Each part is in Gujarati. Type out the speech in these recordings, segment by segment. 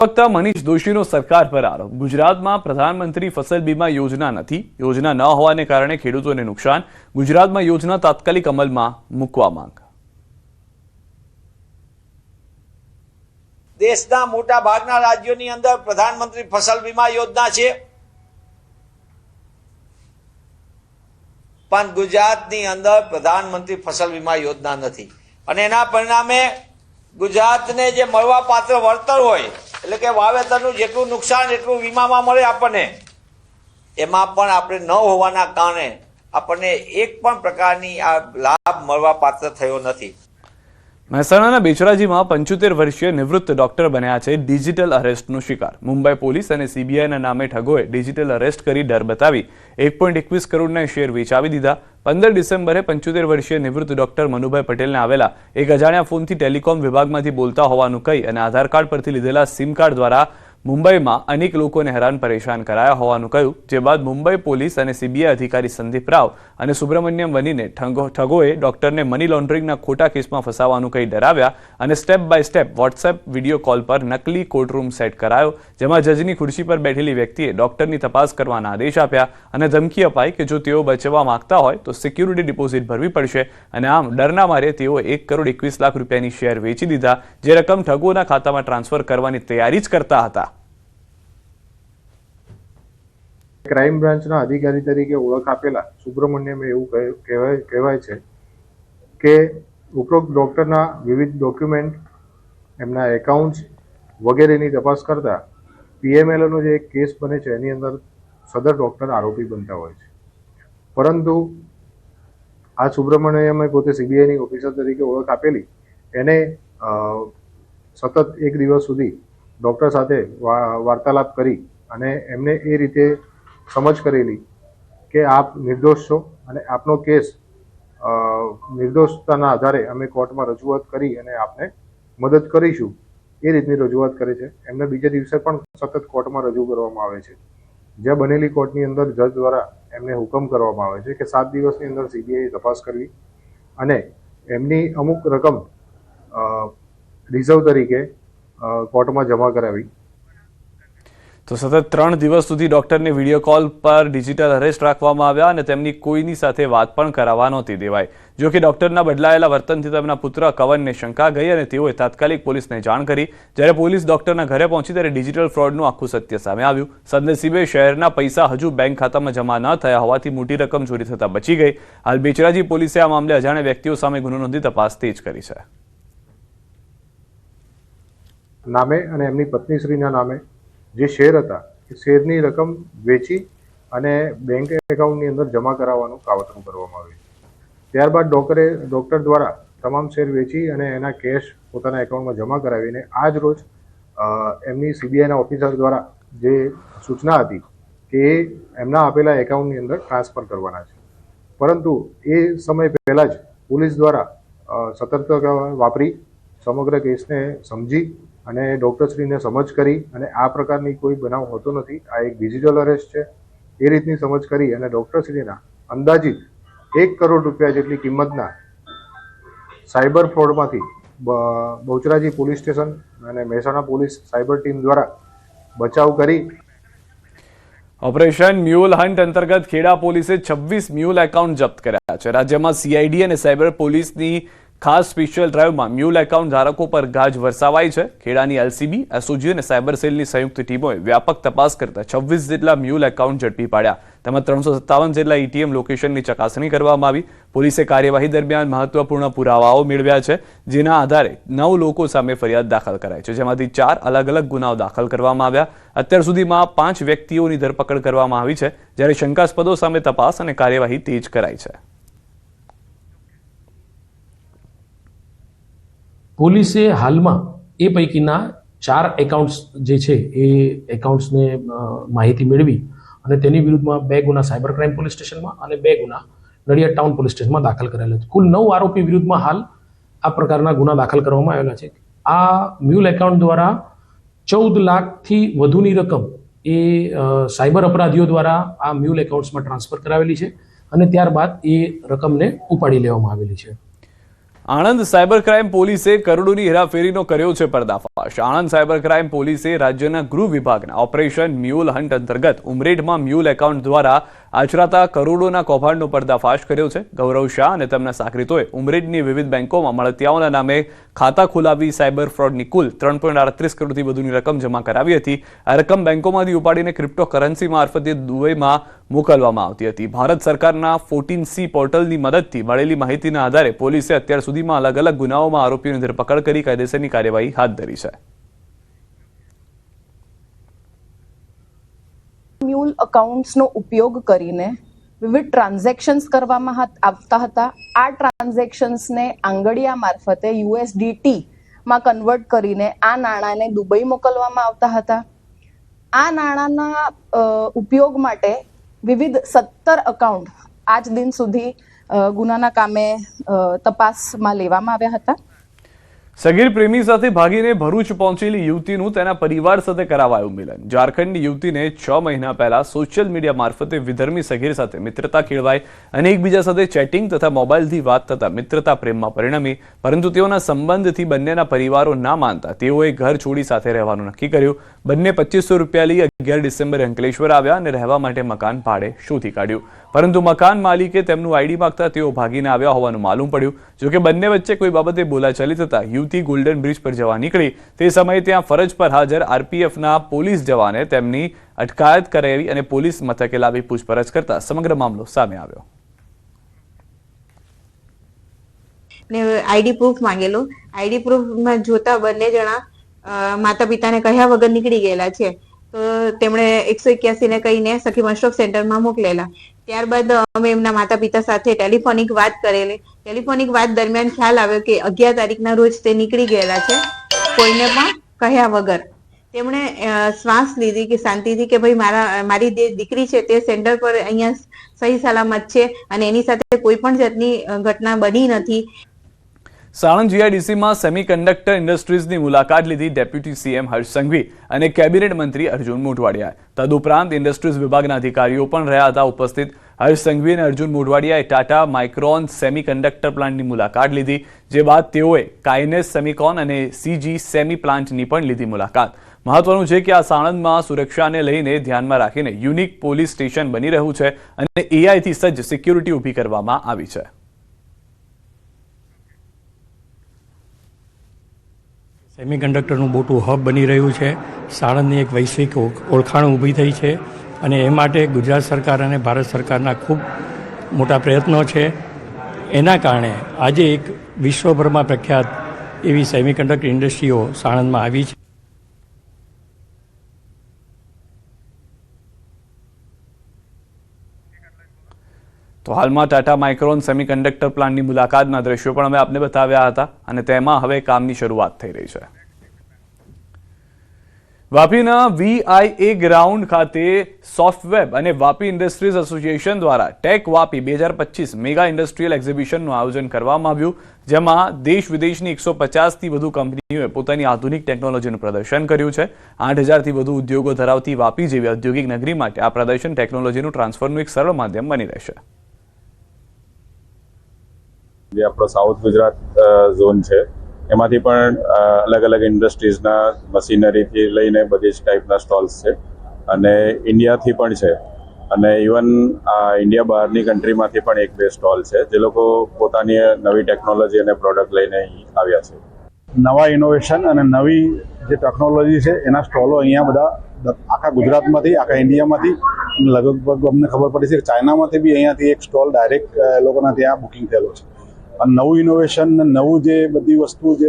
વક્તા મનીષ દોશીનો સરકાર પર આરોપ. ગુજરાતમાં પ્રધાનમંત્રી ફસલ બીમા યોજના નથી. યોજના ન હોવાને કારણે ખેડૂતોને નુકસાન. ગુજરાતમાં યોજના તાત્કાલિક અમલમાં મૂકવા માંગ. દેશના મોટા ભાગના રાજ્યોની અંદર પ્રધાનમંત્રી ફસલ વીમા યોજના છે. પણ ગુજરાતની અંદર પ્રધાનમંત્રી ફસલ વીમા યોજના નથી. અને એના પરિણામે ગુજરાતને જે મળવા પાત્ર વળતર હોય એટલે કે વાવેતરનું જેટલું નુકસાન, એટલું વીમામાં મળે આપણને. એમાં પણ આપણે ન હોવાના કારણે આપણને એક પણ પ્રકારની આ લાભ મળવા પાત્ર થયો નથી. મહેસાણાના બેચરાજીમાં પંચોતેર વર્ષીય નિવૃત્ત ડોક્ટર બન્યા છે ડિજિટલ અરેસ્ટનો શિકાર. મુંબઈ પોલીસ અને સીબીઆઈના નામે ઠગોએ ડિજિટલ અરેસ્ટ કરી ડર બતાવી એક પોઈન્ટ એકવીસ કરોડના શેર વેચાવી દીધા. પંદર ડિસેમ્બરે પંચોતેર વર્ષીય નિવૃત્ત ડોક્ટર મનુભાઈ પટેલને આવેલા એક અજાણ્યા ફોનથી ટેલિકોમ વિભાગમાંથી બોલતા હોવાનું કહી અને આધાર કાર્ડ પરથી લીધેલા સિમ કાર્ડ દ્વારા મુંબઈમાં અનેક લોકોને હેરાન પરેશાન કરાયા હોવાનું કહ્યું, જે બાદ મુંબઈ પોલીસ અને સીબીઆઈ અધિકારી સંદીપ રાવ અને સુબ્રમણ્યમ વનીને ઠગોએ ડોક્ટરને મની લોન્ડરિંગના ખોટા કેસમાં ફસાવાનું કહી ડરાવ્યા અને step by step WhatsApp video call પર નકલી કોર્ટરૂમ સેટ કરાયો, જેમાં જજની ખુરશી પર બેઠેલી વ્યક્તિએ ડોક્ટરની તપાસ કરવાના આદેશ આપ્યા અને ધમકી અપાઈ કે જો તેઓ બચવા માંગતા હોય તો સિક્યુરિટી ડિપોઝિટ ભરવી પડશે અને આમ ડરના મારે તેઓ એક કરોડ એકવીસ લાખ રૂપિયાની શેર વેચી દીધા, જે રકમ ઠગોના ખાતામાં ટ્રાન્સફર કરવાની તૈયારી જ કરતા હતા. ક્રાઇમ બ્રાન્ચના અધિકારી તરીકે ઓળખ આપેલા સુબ્રમણ્યમ એવું કહેવાય કહેવાય છે કે ઉપરોક્ત ડૉક્ટરના વિવિધ ડોક્યુમેન્ટ, એમના એકાઉન્ટ્સ વગેરેની તપાસ કરતા પીએમએલનો જે એક કેસ બને છે, એની અંદર સદર ડૉક્ટર આરોપી બનતા હોય છે. પરંતુ આ સુબ્રમણ્યમે પોતે સીબીઆઈની ઓફિસર તરીકે ઓળખ આપેલી. એને સતત એક દિવસ સુધી ડૉક્ટર સાથે વાર્તાલાપ કરી અને એમને એ રીતે સમજ કરેલી કે આપ નિર્દોષ છો અને આપનો કેસ નિર્દોષતાના આધારે અમે કોર્ટમાં રજૂઆત કરી અને આપને મદદ કરીશું. એ રીતની રજૂઆત કરે છે. એમને બીજા દિવસે પણ સતત કોર્ટમાં રજૂ કરવામાં આવે છે. જ્યાં બનેલી કોર્ટની અંદર જજ દ્વારા એમને હુકમ કરવામાં આવે છે કે સાત દિવસની અંદર સીબીઆઈ તપાસ કરવી અને એમની અમુક રકમ રિઝર્વ તરીકે કોર્ટમાં જમા કરાવી. તો સતત ત્રણ દિવસ સુધી ડોક્ટરને વીડિયો કોલ પર ડિજિટલ અરેસ્ટ રાખવામાં આવ્યા અને તેમની કોઈની સાથે વાત પણ કરાવવા નહોતી દેવાય જો કે ડોક્ટરના બદલાયેલા વર્તનથી તેમના પુત્ર કવનને શંકા ગઈ અને તેઓએ તાત્કાલિક પોલીસને જાણ કરી. જ્યારે પોલીસ ડોક્ટરના ઘરે પહોંચી ત્યારે ડિજિટલ ફ્રોડનું આખું સત્ય સામે આવ્યું. સદનસીબે શહેરના પૈસા હજુ બેંક ખાતામાં જમા ન થયા હોવાથી મોટી રકમ ચોરી થતાં બચી ગઈ. હાલ બેચરાજી પોલીસે આ મામલે અજાણ્યા વ્યક્તિઓ સામે ગુનો નોંધી તપાસ તેજ કરી છે. નામે અને એમની પત્નીશ્રીના નામે જે શેર હતા, એ શેરની રકમ વેચી અને બેંક એકાઉન્ટની અંદર જમા કરાવવાનું કાવતરું કરવામાં આવ્યું. ત્યારબાદ ડોક્ટરે ડૉક્ટર દ્વારા તમામ શેર વેચી અને એના કેશ પોતાના એકાઉન્ટમાં જમા કરાવીને આજ રોજ એમની સીબીઆઈના ઓફિસર દ્વારા જે સૂચના હતી કે એમના આપેલા એકાઉન્ટની અંદર ટ્રાન્સફર કરવાના છે. પરંતુ એ સમય પહેલાં જ પોલીસ દ્વારા સતર્કતા વાપરી, સમગ્ર કેસને સમજી અને ડૉક્ટરશ્રીને સમજ કરી અને આ પ્રકારની કોઈ બનાવ હોતો નથી. આ એક ડિજિટલ અરેસ્ટ છે. એ રીતની સમજ કરી અને ડૉક્ટરશ્રીના અંદાજિત એક કરોડ રૂપિયા જેટલી કિંમતના સાયબર ફ્રોડમાંથી બહુચરાજી પોલીસ સ્ટેશન અને મહેસાણા પોલીસ સાયબર ટીમ દ્વારા બચાવ કરી. ઓપરેશન મ્યુલ હન્ટ અંતર્ગત ખેડા પોલીસે છવ્વીસ મ્યુલ એકાઉન્ટ જપ્ત કર્યા છે. રાજ્યમાં સીઆઈડી અને સાયબર પોલીસની ખાસ સ્પેશિયલ ડ્રાઈવમાં મ્યુલ એકાઉન્ટ ધારકો પર ગાજ વરસાવાઈ છે. ખેડાની એલસીબી એસઓજી અને સાયબર સેલની સંયુક્ત ટીમોએ વ્યાપક તપાસ કરતા છવ્વીસ જેટલા મ્યુલ એકાઉન્ટ ઝડપી પાડ્યા. તેમજ ત્રણસો સત્તાવન જેટલા ઈટીએમ લોકેશનની ચકાસણી કરવામાં આવી. પોલીસે કાર્યવાહી દરમિયાન મહત્વપૂર્ણ પુરાવાઓ મેળવ્યા છે, જેના આધારે નવ લોકો સામે ફરિયાદ દાખલ કરાઈ છે. જેમાંથી ચાર અલગ અલગ ગુનાઓ દાખલ કરવામાં આવ્યા. અત્યાર સુધીમાં પાંચ વ્યક્તિઓની ધરપકડ કરવામાં આવી છે, જ્યારે શંકાસ્પદો સામે તપાસ અને કાર્યવાહી તેજ કરાઈ છે. પોલીસે હાલમાં એ પૈકીના ચાર એકાઉન્ટ્સ જે છે એ એકાઉન્ટ્સને માહિતી મેળવી અને તેની વિરુદ્ધમાં બે ગુના સાયબર ક્રાઇમ પોલીસ સ્ટેશનમાં અને બે ગુના નડિયાદ ટાઉન પોલીસ સ્ટેશનમાં દાખલ કરેલા છે. કુલ નવ આરોપી વિરુદ્ધમાં હાલ આ પ્રકારના ગુના દાખલ કરવામાં આવેલા છે. આ મ્યુલ એકાઉન્ટ દ્વારા ચૌદ લાખથી વધુની રકમ એ સાયબર અપરાધીઓ દ્વારા આ મ્યુલ એકાઉન્ટ્સમાં ટ્રાન્સફર કરાવેલી છે અને ત્યારબાદ એ રકમને ઉપાડી લેવામાં આવેલી છે. આણંદ સાયબર ક્રાઇમ પોલીસે કરોડોની હેરાફેરીનો કર્યો છે પર્દાફાશ. આણંદ સાયબર ક્રાઇમ પોલીસે રાજ્યના ગૃહ વિભાગના ઓપરેશન મ્યુલ હન્ટ અંતર્ગત ઉમરેઠમાં મ્યુલ એકાઉન્ટ દ્વારા આચરાતા કરોડોના કૌભાંડનો પર્દાફાશ કર્યો છે. ગૌરવ શાહ અને તેમના સાકરીતોએ ઉમરેડની વિવિધ બેંકોમાં મળતિયાઓના નામે ખાતા ખોલાવી સાયબર ફ્રોડની કુલ ત્રણ પોઈન્ટ આડત્રીસ કરોડથી વધુની રકમ જમા કરાવી હતી. આ રકમ બેંકોમાંથી ઉપાડીને ક્રિપ્ટો કરન્સી મારફતે દુબઈમાં મોકલવામાં આવતી હતી. ભારત સરકારના ફોર્ટીન સી પોર્ટલની મદદથી મળેલી માહિતીના આધારે પોલીસે અત્યાર સુધીમાં અલગ અલગ ગુનાઓમાં આરોપીઓની ધરપકડ કરી કાયદેસરની કાર્યવાહી હાથ ધરી છે. મ્યુલ અકાઉન્ટ્સનો ઉપયોગ કરીને વિવિધ ટ્રાન્ઝેક્શન્સ કરવામાં આવતા હતા. આ ટ્રાન્ઝેક્શન્સને આંગળિયા મારફતે યુએસડીટીમાં કન્વર્ટ કરીને આ નાણાંને દુબઈ મોકલવામાં આવતા હતા. આ નાણાંના ઉપયોગ માટે વિવિધ સત્તર અકાઉન્ટ આજ દિન સુધી ગુનાના કામે તપાસમાં લેવામાં આવ્યા હતા. સગીર પ્રેમી સાથે ભાગીને ભરૂચ પહોંચેલી યુવતીનું તેના પરિવાર સાથે કરાવાયું મિલન. ઝારખંડની યુવતીને છ મહિના પહેલા સોશિયલ મીડિયા મારફતે વિધર્મી સગીર સાથે મિત્રતા કેળવાઈ અને એકબીજા સાથે ચેટિંગ તથા મોબાઈલથી વાત થતા મિત્રતા પ્રેમમાં પરિણમી, પરંતુ તેઓના સંબંધથી બંનેના પરિવારો ના માનતા તેઓએ ઘર છોડી સાથે રહેવાનું નક્કી કર્યું. બંને પચીસો રૂપિયા લઈ અગિયાર ડિસેમ્બરે અંકલેશ્વર આવ્યા અને રહેવા માટે મકાન ભાડે શોધી કાઢ્યું. પરંતુ મકાન માલિકે તેમનું આઈડી માગતા તેઓ ભાગીને આવ્યા હોવાનું માલુમ પડ્યું. જોકે બંને વચ્ચે કોઈ બાબતે બોલાચાલી થતાં યુવતી ગોલ્ડન બ્રિજ પર જવા નીકળી. તે સમયે ત્યાં ફરજ પર હાજર આરપીએફના પોલીસ જવાને તેમની અટકાયત કરાવી અને પોલીસ મથકે લાવી પૂછપરછ કરતા સમગ્ર મામલો સામે આવ્યો. આઈડી પ્રૂફ માંગેલો. આઈડી પ્રૂફમાં જોતા બંને જણા માતા પિતાને કહ્યા વગર નીકળી ગયેલા છે. તો તેમણે એકસો એક્યાસી ને કહીને સખી વનસ્ટોપ સેન્ટરમાં મોકલેલા. ત્યારબાદ અમે એમના માતા પિતા સાથે ટેલિફોનિક વાત કરેલી. ટેલિફોનિક વાત દરમિયાન ખ્યાલ આવ્યો કે અગિયાર તારીખના રોજ તે નીકળી ગયેલા છે. કોઈને પણ કહ્યા વગર. તેમણે શ્વાસ લીધી કે શાંતિથી કે ભાઈ મારા, મારી જે દીકરી છે તે સેન્ટર પર અહીંયા સહી સલામત છે અને એની સાથે કોઈ પણ જાતની ઘટના બની નથી. સાણંદ જીઆઈડીસીમાં સેમિકન્ડક્ટર ઇન્ડસ્ટ્રીઝની મુલાકાત લીધી ડેપ્યુટી સીએમ હર્ષ સંઘવી અને કેબિનેટ મંત્રી અર્જુન મોઢવાડિયા તદુપરાંત ઇન્ડસ્ટ્રીઝ વિભાગના અધિકારીઓ પણ રહ્યા હતા ઉપસ્થિત. હર્ષ સંઘવી અને અર્જુન મોઢવાડિયાએ ટાટા માઇક્રોન સેમિકન્ડક્ટર પ્લાન્ટની મુલાકાત લીધી, જે બાદ તેઓએ કાઇનેસ સેમિકોન અને સીજી સેમી પ્લાન્ટની પણ લીધી મુલાકાત. મહત્વનું છે કે આ સાણંદમાં સુરક્ષાને લઈને ધ્યાનમાં રાખીને યુનિક પોલીસ સ્ટેશન બની રહ્યું છે અને એઆઈથી સજ્જ સિક્યુરિટી ઊભી કરવામાં આવી છે. સેમિકન્ડક્ટરનું મોટું હબ બની રહ્યું છે. સાણંદની એક વૈશ્વિક ઓળખાણ ઊભી થઈ છે અને એ માટે ગુજરાત સરકાર અને ભારત સરકારના ખૂબ મોટા પ્રયત્નો છે. એના કારણે આજે એક વિશ્વભરમાં પ્રખ્યાત એવી સેમિકન્ડક્ટર ઇન્ડસ્ટ્રીઓ સાણંદમાં આવી છે. તો હાલમાં ટાટા માઇક્રોન સેમિકન્ડક્ટર પ્લાન્ટની મુલાકાતના દ્રશ્યો પણ અમે આપને બતાવ્યા હતા અને તેમાં હવે કામની શરૂઆત થઈ રહી છે. વાપીના વીઆઈએ ગ્રાઉન્ડ ખાતે સોફ્ટવેબ અને વાપી ઇન્ડસ્ટ્રીઝ એસોસિએશન દ્વારા ટેક વાપી બે હજાર પચીસ મેગા ઇન્ડસ્ટ્રીયલ એક્ઝિબિશનનું આયોજન કરવામાં આવ્યું, જેમાં દેશ વિદેશની એકસો પચાસથી વધુ કંપનીઓએ પોતાની આધુનિક ટેકનોલોજીનું પ્રદર્શન કર્યું છે. આઠ હજારથી વધુ ઉદ્યોગો ધરાવતી વાપી જેવી ઔદ્યોગિક નગરી માટે આ પ્રદર્શન ટેકનોલોજીનું ટ્રાન્સફરનું એક સરળ માધ્યમ બની રહેશે. જે આપણો સાઉથ ગુજરાત ઝોન છે, એમાંથી પણ અલગ અલગ ઇન્ડસ્ટ્રીઝના મશીનરીથી લઈને બધી જ ટાઈપના સ્ટોલ્સ છે. અને ઇન્ડિયાથી પણ છે. અને ઇવન ઇન્ડિયા બહારની કન્ટ્રીમાંથી પણ એક બે સ્ટોલ છે, જે લોકો પોતાની નવી ટેકનોલોજી અને પ્રોડક્ટ લઈને આવ્યા છે. નવા ઇનોવેશન અને નવી જે ટેકનોલોજી છે, એના સ્ટોલો અહીંયા બધા આખા ગુજરાતમાંથી, આખા ઇન્ડિયામાંથી લગભગ અમને ખબર પડી છે કે ચાઇનામાંથી બી અહીંયાથી એક સ્ટોલ ડાયરેક્ટ લોકોના ત્યાં બુકિંગ થયેલો છે. નવું ઇનોવેશન નવું જે બધી વસ્તુ જે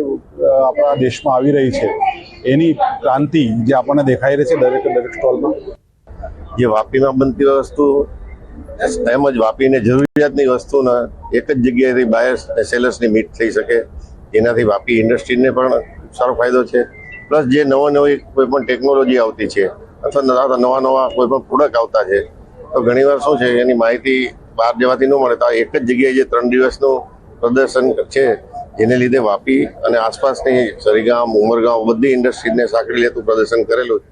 આપણા દેશમાં આવી રહી છે, એની ક્રાંતિ જે આપણને દેખાઈ રહી છે દરેક દરેક સ્ટોલમાં જે વાપીમાં બનતી વસ્તુ, એમ જ વાપીને જરૂરિયાતની વસ્તુના એક જ જગ્યાએથી બાયર્સ અને સેલર્સની મીટ થઈ શકે. એનાથી વાપી ઇન્ડસ્ટ્રીને પણ સારો ફાયદો છે. પ્લસ જે નવા નવી કોઈ પણ ટેકનોલોજી આવતી છે, અથવા નવા નવા કોઈ પણ પ્રોડક્ટ આવતા છે, તો ઘણીવાર શું છે, એની માહિતી બહાર જવાથી ન મળે, તો એક જ જગ્યાએ જે ત્રણ દિવસનું પ્રદર્શન છે, જેને લીધે વાપી અને આસપાસની સરીગામ, ઉમરગામ, બધી ઇન્ડસ્ટ્રીને સાંકળી લેતું પ્રદર્શન કરેલું છે.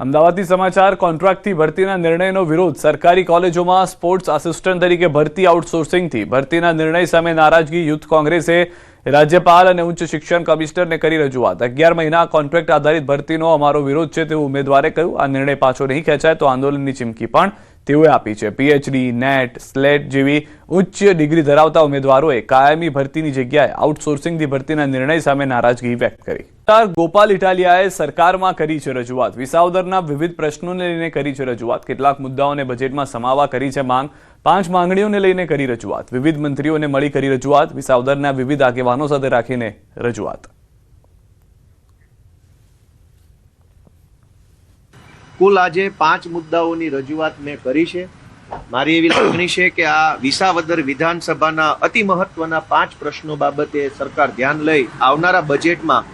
અમદાવાદથી સમાચાર, કોન્ટ્રાક્ટથી ભરતીના નિર્ણયનો વિરોધ. સરકારી કોલેજોમાં સ્પોર્ટ્સ આસિસ્ટન્ટ તરીકે ભરતી આઉટસોર્સિંગથી ભરતીના નિર્ણય સામે નારાજગી યુથ કોંગ્રેસે રાજ્યપાલ અને ઉચ્ચ શિક્ષણ કમિશનરને કરી રજૂઆત. અગિયાર મહિના કોન્ટ્રાક્ટ આધારિત ભરતીનો અમારો વિરોધ છે તેવું ઉમેદવારે કહ્યું. આ નિર્ણય પાછો નહીં ખેંચાય તો આંદોલનની ચીમકી પણ તેઓએ આપી છે. પીએચડી નેટ સ્લેટ જેવી ઉચ્ચ ડિગ્રી ધરાવતા ઉમેદવારોએ કાયમી ભરતીની જગ્યાએ આઉટસોર્સિંગથી ભરતીના નિર્ણય સામે નારાજગી વ્યક્ત કરી. ગોપાલ ઇટાલિયાએ સરકારમાં કરી છે રજૂઆત. વિસાવદરના વિવિધ પ્રશ્નોને લઈને કરી છે રજૂઆત. કેટલાક મુદ્દાઓને બજેટમાં સમાવા કરી છે માંગ. પાંચ માંગણીઓને લઈને કરી રજૂઆત. વિવિધ મંત્રીઓને મળી કરી રજૂઆત. વિસાવદરના વિવિધ આગેવાનો સાથે રાખીને રજૂઆત. કુલ આજે પાંચ મુદ્દાઓની રજૂઆત મેં કરી છે. મારી એવી લાગણી છે કે આ વિસાવદર વિધાનસભાના અતિ મહત્વના પાંચ પ્રશ્નો બાબતે સરકાર ધ્યાન લઈ આવનારા બજેટમાં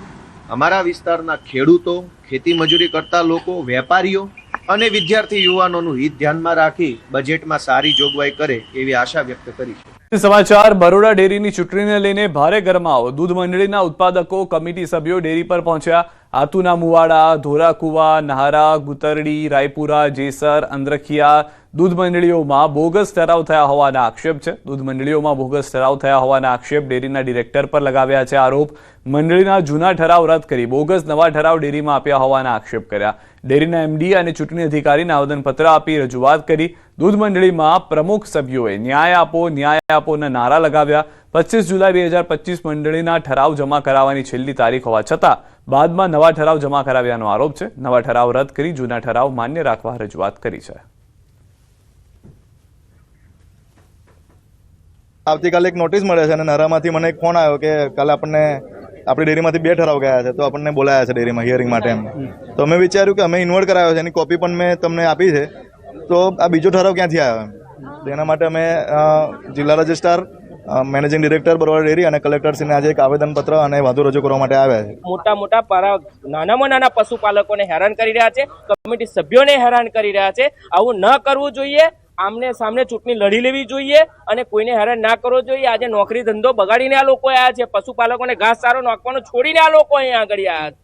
અમારા વિસ્તારના ખેડૂતો ખેતી મજૂરી કરતા લોકો, વેપારીઓ અને વિદ્યાર્થી યુવાનોનું હિત ધ્યાનમાં રાખી બજેટમાં સારી જોગવાઈ કરે એવી આશા વ્યક્ત કરી છે. સમાચાર, બરોડા ડેરીની ચૂંટણીને લઈને ભારે ગરમાવો. દૂધ મંડળીના ઉત્પાદકો, કમિટી સભ્યો ડેરી પર પહોંચ્યા. આતુના મુવાડા, ધોરાકુવા, નહારા, ગુતરડી, રાયપુરા, જેસર, અંદ્રખિયા દૂધ મંડળીઓમાં બોગસ ઠરાવ થયા હોવાના આક્ષેપ છે. દૂધ મંડળીઓમાં બોગસ ઠરાવ થયા હોવાના આક્ષેપ ડેરીના ડિરેક્ટર પર લગાવ્યા છે આરોપ. મંડળીના જૂના ઠરાવ રદ કરી બોગસ નવા ઠરાવ ડેરીમાં આપ્યા હોવાના આક્ષેપ કર્યા. ડેરીના એમડી અને ચૂંટણી અધિકારીને આવેદનપત્ર આપી રજૂઆત કરી. દૂધ મંડળીમાં પ્રમુખ સભ્યોએ ન્યાય આપો ન્યાય આપોના નારા લગાવ્યા. પચીસ જુલાઈ બે હજાર પચીસ મંડળીના ઠરાવ જમા કરાવવાની છેલ્લી તારીખ હોવા છતાં બાદમાં નવા ઠરાવ જમા કરાવ્યાનો આરોપ છે. નવા ઠરાવ રદ કરી જૂના ઠરાવ માન્ય રાખવા રજૂઆત કરી છે. આવતીકાલે એક નોટિસ મળે છે અને નરામાંથી મને એક ફોન આવ્યો કે કાલે આપણને આપણી ડેરીમાંથી બે ઠરાવ ગયા છે, તો આપણને બોલાયા છે ડેરીમાં હિયરિંગ માટે એમ. તો મેં વિચાર્યું કે અમે ઇન્વર્ટ કરાવ્યો છે, એની કોપી પણ મેં તમને આપી છે. તો આ બીજો ઠરાવ ક્યાંથી આવ્યો તેના માટે અમે જિલ્લા registrar managing director Baroda dairy અને કલેક્ટરશ્રીને આજે એક આવેદનપત્ર અને વાંધો રજૂ કરવા માટે આવ્યા છે. મોટા મોટા નાનામાં નાના પશુપાલકોને હેરાન કરી રહ્યા છે, કમિટી સભ્યોને હેરાન કરી રહ્યા છે. આવું ન કરવું જોઈએ, આમને સામને ચૂંટણી લડી લેવી જોઈએ અને કોઈને હેરાન ના કરવો જોઈએ. આજે નોકરી ધંધો બગાડીને આ લોકો આવ્યા છે, પશુપાલકોને ઘાસ સારો નાખવાનું છોડીને આ લોકો અહીંયા આગળ આવ્યા છે.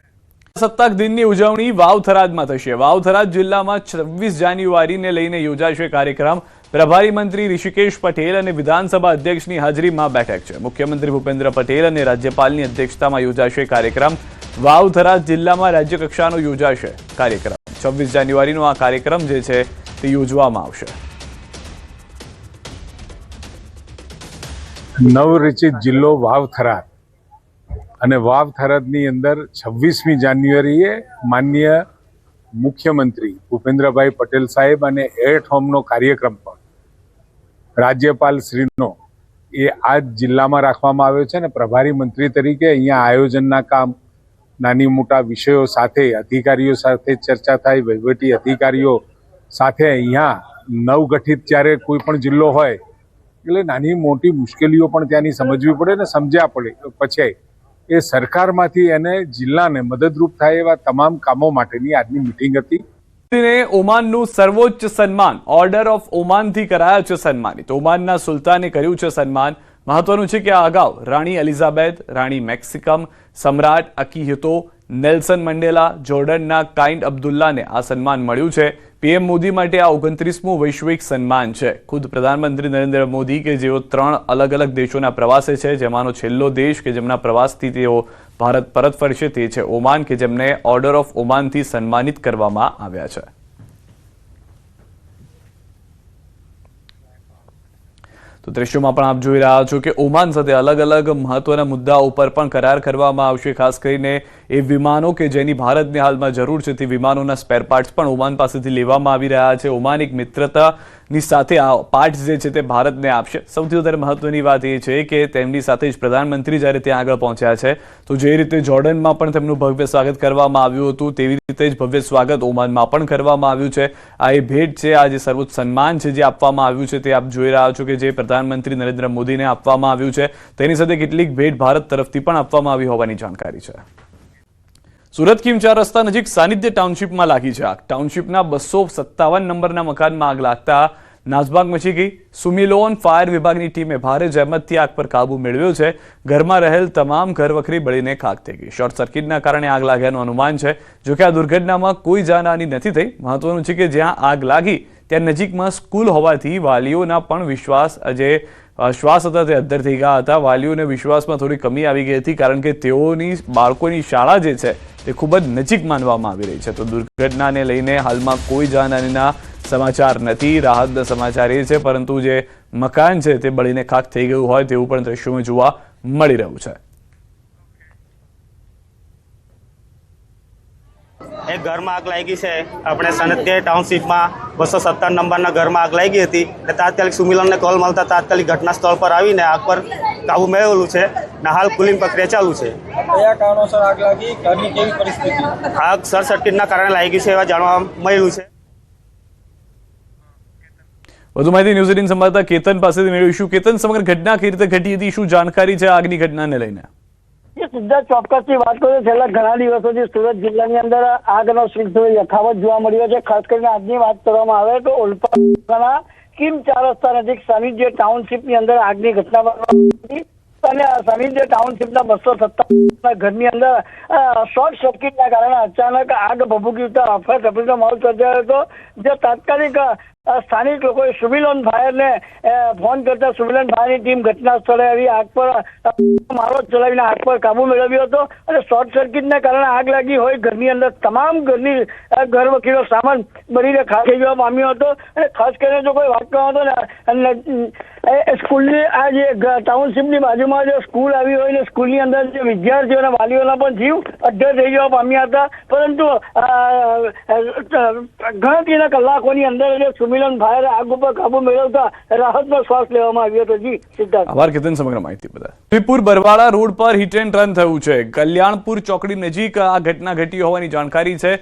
સત્તાક દિનની ઉજવણી વાવથરાદમાં થશે. વાવથરાદ જિલ્લામાં છવ્વીસ જાન્યુઆરીને લઈને યોજાશે કાર્યક્રમ. પ્રભારી મંત્રી ઋષિકેશ પટેલ અને વિધાનસભા અધ્યક્ષની હાજરીમાં બેઠક છે. મુખ્યમંત્રી ભૂપેન્દ્ર પટેલ અને રાજ્યપાલની અધ્યક્ષતામાં યોજાશે કાર્યક્રમ. વાવથરાદ જિલ્લામાં રાજ્ય કક્ષાનો યોજાશે કાર્યક્રમ. છવ્વીસ જાન્યુઆરીનો આ કાર્યક્રમ જે છે તે યોજવામાં આવશે. નવરચિત જિલ્લો વાવ થરાદ અને વાવ થરાદની અંદર છવ્વીસમી જાન્યુઆરીએ માન્ય મુખ્યમંત્રી ભૂપેન્દ્રભાઈ પટેલ સાહેબ અને એટ હોમનો કાર્યક્રમ પણ રાજ્યપાલ શ્રીનો એ આ જ જિલ્લામાં રાખવામાં આવ્યો છે અને પ્રભારી મંત્રી તરીકે અહીંયા આયોજનના કામ, નાની મોટા વિષયો સાથે, અધિકારીઓ સાથે ચર્ચા થાય, વહીવટી અધિકારીઓ સાથે અહીંયા નવગઠિત જ્યારે કોઈ પણ જિલ્લો હોય, એટલે નાની મોટી મુશ્કેલીઓ પણ ત્યાંની સમજવી પડે ને સમજ્યા પડે, પછી એ સરકારમાંથી એને જિલ્લાને મદદરૂપ થાય એવા તમામ કામો માટેની આજની મિટિંગ હતી. ને ઓમાનનું સર્વોચ્ચ સન્માન ઓર્ડર ઓફ ઓમાનથી કરાયા છે સન્માનિત. ઓમાનના સુલતાને કર્યું છે સન્માન. મહત્વનું છે કે આ અગાઉ રાણી એલિઝાબેથ, રાણી મેક્સિકમ, સમ્રાટ અકીહિતો નેલ્સન મંડેલા, જોર્ડનના કાઇન્ડ અબ્દુલ્લાને આ સન્માન મળ્યું છે. પીએમ મોદી માટે આ ઓગણત્રીસમું વૈશ્વિક સન્માન છે. ખુદ પ્રધાનમંત્રી નરેન્દ્ર મોદી કે જેઓ ત્રણ અલગ અલગ દેશોના પ્રવાસે છે, જેમાંનો છેલ્લો દેશ કે જેમના પ્રવાસથી તેઓ ભારત પરત ફરશે તે છે ઓમાન કે જેમને ઓર્ડર ઓફ ઓમાનથી સન્માનિત કરવામાં આવ્યા છે. તો દ્રશ્યોમાં પણ આપ જોઈ રહ્યા છો કે ઓમાન સાથે અલગ અલગ મહત્વના મુદ્દાઓ ઉપર પણ કરાર કરવામાં આવશે, ખાસ કરીને એ વિમાનો કે જેની ભારતને હાલમાં જરૂર છે તે વિમાનોના સ્પેર પાર્ટ્સ પણ ઓમાન પાસેથી લેવામાં આવી રહ્યા છે. ઓમાન એક મિત્રતાની સાથે આ પાર્ટ્સ જે છે તે ભારતને આપશે. સૌથી વધારે મહત્વની વાત એ છે કે તેમની સાથે જ પ્રધાનમંત્રી જ્યારે ત્યાં આગળ પહોંચ્યા છે, તો જે રીતે જોર્ડનમાં પણ તેમનું ભવ્ય સ્વાગત કરવામાં આવ્યું હતું, તેવી રીતે જ ભવ્ય સ્વાગત ઓમાનમાં પણ કરવામાં આવ્યું છે. આ એ ભેટ છે, આ જે સર્વોચ્ચ સન્માન છે જે આપવામાં આવ્યું છે તે આપ જોઈ રહ્યા છો કે જે પ્રધાનમંત્રી નરેન્દ્ર મોદીને આપવામાં આવ્યું છે. તેની સાથે કેટલીક ભેટ ભારત તરફથી પણ આપવામાં આવી હોવાની જાણકારી છે. સુરત કિમ ચાર રસ્તા નજીક સાનિધ્ય ટાઉનશીપમાં લાગી છે આગ ટાઉનશીપના બસો સત્તાવન નંબરના મકાનમાં આગ લાગતા નાસભાગ મચી ગઈ. સુમિલોન ફાયર વિભાગની ટીમે ભારે જહેમતથી આગ પર કાબુ મેળવ્યો છે. ઘરમાં રહેલ તમામ ઘરવખરી બળીને ખાક થઈ ગઈ. શોર્ટ સર્કિટના કારણે આગ લાગ્યાનું અનુમાન છે. જોકે આ દુર્ઘટનામાં કોઈ જાનહાની નથી થઈ. મહત્વનું છે કે જ્યાં આગ લાગી ત્યાં નજીકમાં સ્કૂલ હોવાથી વાલીઓના પણ વિશ્વાસ જે અ, શ્વાસ હતા તે અંદર થઈ ગયા હતા. વાલીઓને વિશ્વાસમાં થોડી કમી આવી ગઈ હતી કારણ કે તેઓની બાળકોની શાળા જે છે તે ખૂબ જ નજીક માનવામાં આવી રહી છે. તો દુર્ઘટનાને લઈને હાલમાં કોઈ જાનહાનીના સમાચાર નથી. રાહતના સમાચાર એ છે, પરંતુ જે મકાન છે તે બળીને ખાક થઈ ગયું હોય તેવું પણ દ્રશ્યોમાં જોવા મળી રહ્યું છે એક ઘરમાં આગ લાગી છે. આપણે સનત્ય ટાઉનશીપમાં બસો સત્તર નંબરના ઘરમાં આગ લાગી હતી એટલે તાત્કાલિક સુમિલનને કોલ મળતા તાત્કાલિક ઘટના સ્થળ પર આવીને આગ પર કાબુ મેળવેલું છે ને હાલ કુલિંગ પ્રક્રિયા ચાલુ છે. કયા કારણોસર આગ લાગી? ઘરની કેવી પરિસ્થિતિ? આગ શોર્ટ સર્કિટના કારણે લાગી છે એવા જાણવા મળ્યું છે. વધુ માહિતી ન્યૂઝ એટીન સંવાદદાતા કેતન પાસેથી મેળવીશું. કેતન સમગ્ર ઘટના કઈ રીતે ઘટી હતી? શું જાણકારી છે આગની ઘટનાને લઈને? સિદ્ધાર્થ ચોક્કસથી વાત કરું છેલ્લા ઘણા દિવસોથી સુરત જિલ્લાની અંદર આગનો સિદ્ધ યથાવત જોવા મળ્યો છે. ખાસ કરીને આજની વાત કરવામાં આવે તો ઓલપાના કિમ ચાર રસ્તા નજીક સાનિધ્ય ટાઉનશીપની અંદર આગની ઘટના બનવા અને સાનિધ્ય ટાઉનશીપના બસો સત્તાવન ઘરની અંદર શોર્ટ સર્કિટના કારણે અચાનક આગ ભભૂકી ઉઠતા અફરાતફરીનો માહોલ સર્જાયો હતો, જે તાત્કાલિક સ્થાનિક લોકોએ સુમિલોન ફાયરને ફોન કરતા સુમિલોન ફાયરની ટીમ ઘટના સ્થળે આવી આગ પર મારો ચલાવીને આગ પર કાબુ મેળવ્યો હતો અને શોર્ટ સર્કિટને કારણે આગ લાગી હોય ઘરની અંદર તમામ ઘરની ઘર વકીલો સામાન બળીને ખાસ થઈ જવા પામ્યો હતો અને ખાસ કરીને જો કોઈ વાત કરવા હતો ને સ્કૂલની આ જે ટાઉનશીપની બાજુમાં જે સ્કૂલ આવી હોય ને, સ્કૂલની અંદર જે વિદ્યાર્થીઓ અને વાલીઓના પણ જીવ અડ્ડર થઈ જવા પામ્યા હતા. પરંતુ ગણતરીના કલાકોની અંદર જે સુમિલન ફાયર આગ ઉપર કાબુ મેળવતા રાહતનો શ્વાસ લેવામાં આવ્યો હતો. જી, સિદ્ધાર્થ. આભાર કેતન સમગ્ર માહિતી બધા શ્રીપુર બરવાળા રોડ પર હિટ એન્ડ રન થયું છે. કલ્યાણપુર ચોકડી નજીક આ ઘટના ઘટી હોવાની જાણકારી છે.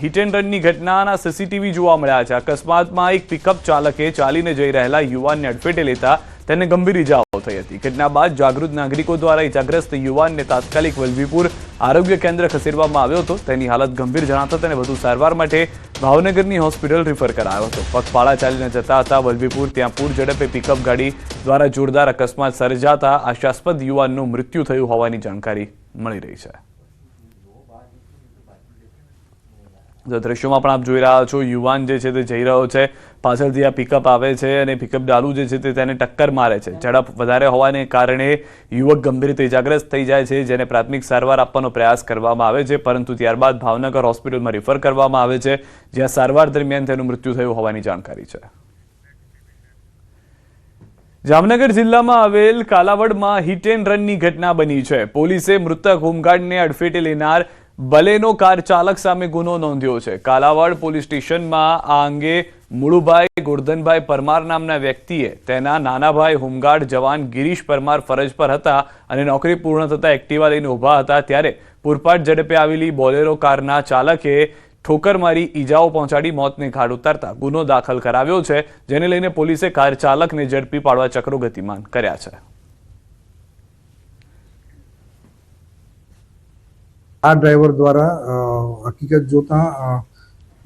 હિટ એન્ડ રનની ઘટનાના સીસીટીવી જોવા મળ્યા છે. અકસ્માતમાં એક પિકઅપ ચાલકે ચાલીને જઈ રહેલા યુવાનને અડફેટે લેતા તેને ગંભીર ઇજાઓ થઈ હતી. ઘટના બાદ જાગૃત નાગરિકો દ્વારા ઇજાગ્રસ્ત યુવાનને તાત્કાલિક વલભીપુર આરોગ્ય કેન્દ્ર ખસેડવામાં આવ્યો હતો. તેની હાલત ગંભીર જણાતા તેને વધુ સારવાર માટે ભાવનગરની હોસ્પિટલ રિફર કરાયો હતો. પગપાળા ચાલીને જતા હતા વલભીપુર, ત્યાં પૂર ઝડપે પિકઅપ ગાડી દ્વારા જોરદાર અકસ્માત સર્જાતા આશાસ્પદ યુવાનનું મૃત્યુ થયું હોવાની જાણકારી મળી રહી છે તો દ્રશ્યોમાં પણ આપ જોઈ રહ્યા છો, યુવાન જે છે તે જઈ રહ્યો છે, પાછળથી આ પિકઅપ આવે છે અને પિકઅપ ડાલુ જે છે તે તેને ટક્કર મારે છે. ઝડપ વધારે હોવાને કારણે યુવક ગંભીર રીતે ઇજાગ્રસ્ત થઈ જાય છે, જેને પ્રાથમિક સારવાર આપવાનો પ્રયાસ કરવામાં આવે છે, પરંતુ ત્યારબાદ ભાવનગર હોસ્પિટલમાં રિફર કરવામાં આવે છે, જ્યાં સારવાર દરમિયાન તેનું મૃત્યુ થયું હોવાની જાણકારી છે. જામનગર જિલ્લામાં આવેલ કાલાવડમાં હિટ એન્ડ રનની ઘટના બની છે. પોલીસે મૃતક હોમગાર્ડને અડફેટે લેનાર બલેનો કાર ચાલક સામે ગુનો નોંધ્યો છે. કાલાવાડ પોલીસ સ્ટેશનમાં આ અંગે મુળુભાઈ ગોરધનભાઈ પરમાર નામના વ્યક્તિએ તેના નાના ભાઈ હોમગાર્ડ જવાન ગિરીશ પરમાર ફરજ પર હતા અને નોકરી પૂર્ણ થતા એક્ટિવા લઈને ઊભા હતા ત્યારે પૂરપાટ ઝડપે આવેલી બોલેરો કારના ચાલકે ઠોકર મારી ઈજાઓ પહોંચાડી મોતને ઘાટ ઉતારતા ગુનો દાખલ કરાવ્યો છે, જેને લઈને પોલીસે કાર ચાલકને ઝડપી પાડવા ચક્રો ગતિમાન કર્યા છે. આ ડ્રાઈવર દ્વારા હકીકત જોતાં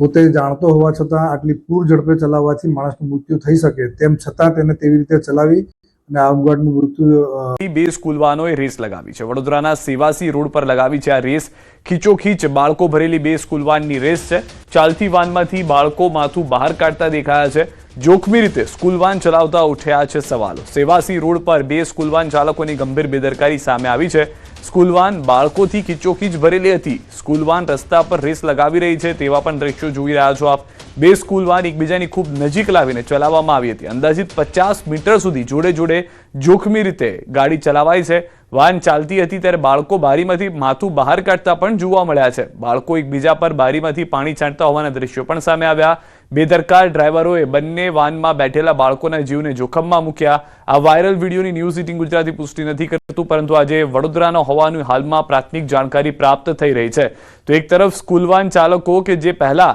પોતે જાણતો હોવા છતાં આટલી પૂર ઝડપે ચલાવવાથી માણસનું મૃત્યુ થઈ શકે તેમ છતાં તેને તેવી રીતે ચલાવી અને આ મૃત્યુ બે સ્કૂલ વાનોએ રેસ લગાવી છે. વડોદરાના સેવાસી રોડ પર લગાવી છે આ રેસ. ખીચોખીચ બાળકો ભરેલી બે સ્કૂલ વાનની રેસ છે. ચાલતી વાનમાંથી બાળકો માથું બહાર કાઢતા દેખાયા છે. જોખમી રીતે સ્કૂલ વાન ચલાવતા ઉઠ્યા છે સવાલો. સેવાસી રોડ પર બે સ્કૂલ વાન ચાલકોની ગંભીર બેદરકારી સામે આવી છે. સ્કૂલ વાન બાળકોથી ખીચોખીચ ભરેલી હતી. સ્કૂલ વાન રસ્તા પર રેસ લગાવી રહી છે તેવા પણ દ્રશ્યો જોઈ રહ્યા છો આપ. બે સ્કૂલ વાન એકબીજાની ખૂબ નજીક લાવીને ચલાવવામાં આવી હતી. અંદાજિત પચાસ મીટર સુધી જોડે જોડે જોખમી રીતે ગાડી ચલાવાઈ છે. વાન ચાલતી હતી ત્યારે બાળકો બારીમાંથી માથું બહાર કાઢતા પણ જોવા મળ્યા છે. બાળકો એકબીજા પર બારીમાંથી પાણી છાંટતા હોવાના દ્રશ્યો પણ સામે આવ્યા. બેદરકાર ડ્રાઈવરોએ બંને વાનમાં બેઠેલા બાળકોના જીવને જોખમમાં મૂક્યા. આ વાયરલ વિડીયોની ન્યૂઝ ઇટિંગ ગુજરાતી પુષ્ટિ નથી કરતું, પરંતુ આજે વડોદરાનો હોવાનું હાલમાં પ્રાથમિક જાણકારી પ્રાપ્ત થઈ રહી છે. તો એક તરફ સ્કૂલ વાન ચાલકો કે જે પહેલા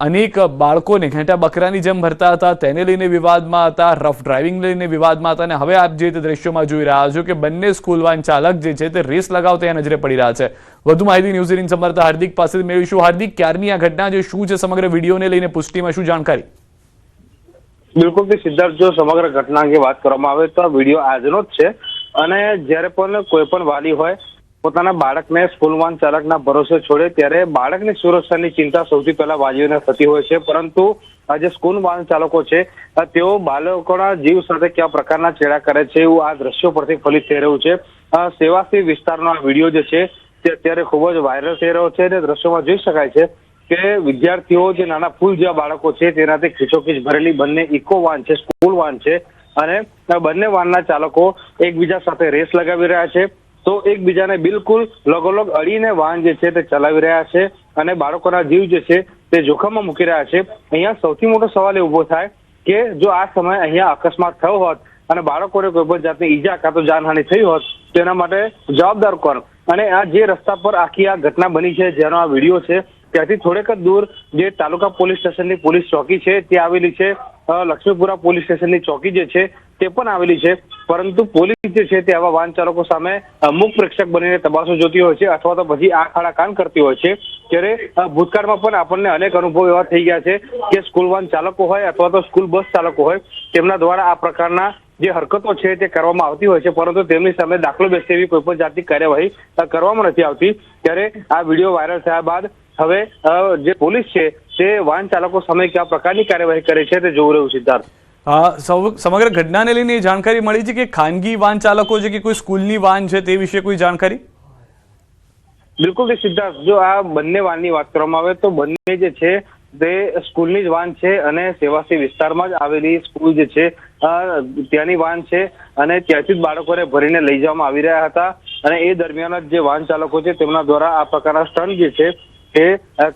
અનેક બાળકોને ઘેટા બકરાની જેમ ભરતા હતા, તેને લઈને વિવાદમાં હતા રફ ડ્રાઇવિંગ લઈને વિવાદમાં હતા અને હવે આપ જે દ્રશ્યોમાં જોઈ રહ્યા છો કે બંને સ્કૂલ વાન ચાલક જે છે તે રેસ લગાવતા ત્યાં નજરે પડી રહ્યા છે. વધુ માહિતી ન્યૂઝ એટીન સંવાદદાતા હાર્દિક પાસેથી મેળવીશું. હાર્દિક, ક્યારની આ ઘટના જે શું છે સમગ્ર વિડીયોને લઈને પુષ્ટિમાં શું જાણકારી? બિલકુલ સિદ્ધાર્થ, જો સમગ્ર ઘટના અંગે વાત કરવામાં આવે તો આ વીડિયો આજનો જ છે. અને જ્યારે પણ કોઈ પણ વાલી હોય પોતાના બાળકને સ્કૂલ વાહન ચાલકના ભરોસે છોડે ત્યારે બાળકની સુરક્ષાની ચિંતા સૌથી પહેલા વાલીઓને થતી હોય છે. પરંતુ આજે સ્કૂલ વાહન ચાલકો છે તેઓ બાળકોના જીવ સાથે કયા પ્રકારના ચેડા કરે છે એવું આ દ્રશ્યો પરથી ફલિત થઈ રહ્યું છે. સેવાસી વિસ્તારનો આ વીડિયો જે છે, તે અત્યારે ખૂબ જ વાયરલ થઈ રહ્યો છે અને દ્રશ્યોમાં જોઈ શકાય છે કે વિદ્યાર્થીઓ જે નાના ફૂલ જેવા બાળકો છે, તેનાથી ખીચોખીચ ભરેલી બંને ઇકો વાન છે સ્કૂલ વાન છે અને બંને વાનના ચાલકો એકબીજા સાથે રેસ લગાવી રહ્યા છે. તો એકબીજાને બિલકુલ લગોલગ અડીને વાહન જે છે તે ચલાવી રહ્યા છે અને બાળકોના જીવ જે છે તે જોખમમાં મૂકી રહ્યા છે. અહીંયા સૌથી મોટો સવાલ એ ઊભો થાય કે જો આ સમયે અહીંયા અકસ્માત થયો હોત અને બાળકોને કોઈ પણ જાતની ઈજા કાં તો જાનહાનિ થઈ હોત, તો એના માટે જવાબદાર કોણ? અને આ જે રસ્તા પર આખી આ ઘટના બની છે, જેનો આ વીડિયો છે, ત્યાંથી થોડેક જ દૂર જે તાલુકા પોલીસ સ્ટેશનની પોલીસ ચોકી છે તે આવેલી છે લક્ષ્મીપુરા પોલીસ સ્ટેશનની ચોકી જે છે, તે પણ આવેલી છે. પરંતુ પોલીસ જે છે, તે આવા વાહન ચાલકો સામે અમુક પ્રેક્ષક બનીને તપાસો જોતી હોય છે અથવા તો પછી આ ખાડા કાન કરતી હોય છે. ત્યારે ભૂતકાળમાં પણ આપણને અનેક અનુભવ એવા થઈ ગયા છે કે સ્કૂલ વાહન ચાલકો હોય અથવા તો સ્કૂલ બસ ચાલકો હોય, તેમના દ્વારા આ પ્રકારના જે હરકતો છે તે કરવામાં આવતી હોય છે, પરંતુ તેમની સામે દાખલો બેસે એવી કોઈ પણ જાતની કાર્યવાહી કરવામાં નથી આવતી. ત્યારે આ વીડિયો વાયરલ થયા બાદ હવે જે પોલીસ છે તે વાહન ચાલકો સામે કયા પ્રકારની કાર્યવાહી કરે છે તે જોવું રહ્યું સિદ્ધાર્થ? સમગ્ર ઘટનાને લઈને જાણકારી મળી છે કે ખાનગી વાહન ચાલકો છે કે કોઈ સ્કૂલની વાહન છે તે વિશે કોઈ જાણકારી? બિલકુલ સિદ્ધાર્થ. જો આ બંને વાનની વાત કરવામાં આવે તો બંને જે છે તે સ્કૂલની જ વાન છે અને સેવાસી વિસ્તારમાં જ આવેલી સ્કૂલ જે છે ત્યાંની વાન છે અને ત્યાંથી જ બાળકોને ભરીને લઈ જવામાં આવી રહ્યા હતા અને એ દરમિયાન જ જે વાહન ચાલકો છે તેમના દ્વારા આ પ્રકારના સ્ટન્ટ જે છે એ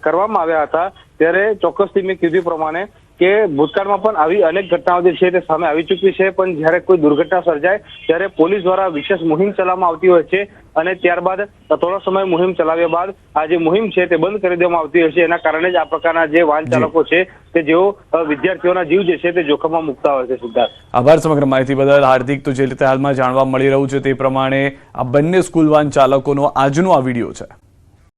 કરવામાં આવ્યા હતા. ત્યારે ચોક્કસથી મેં કીધું પ્રમાણે કે ભૂતકાળમાં પણ આવી અનેક ઘટનાઓ જે છે તે સામે આવી ચૂકી છે. પણ જ્યારે કોઈ દુર્ઘટના સર્જાય ત્યારે પોલીસ દ્વારા વિશેષ મુહિમ ચલાવવામાં આવતી હોય છે અને ત્યારબાદ થોડા સમય મુહિમ ચલાવ્યા બાદ આ જે મુહિમ છે તે બંધ કરી દેવામાં આવતી હોય છે. એના કારણે જ આ પ્રકારના જે વાહન ચાલકો છે કે જેઓ વિદ્યાર્થીઓના જીવ જે છે તે જોખમમાં મુકતા હોય છે સિદ્ધાર્થ આભાર સમગ્ર માહિતી બદલ. હાર્દિક તો જે રીતે હાલમાં જાણવા મળી રહ્યું છે તે પ્રમાણે આ બંને સ્કૂલ વાહન ચાલકોનો આજનો આ વીડિયો છે.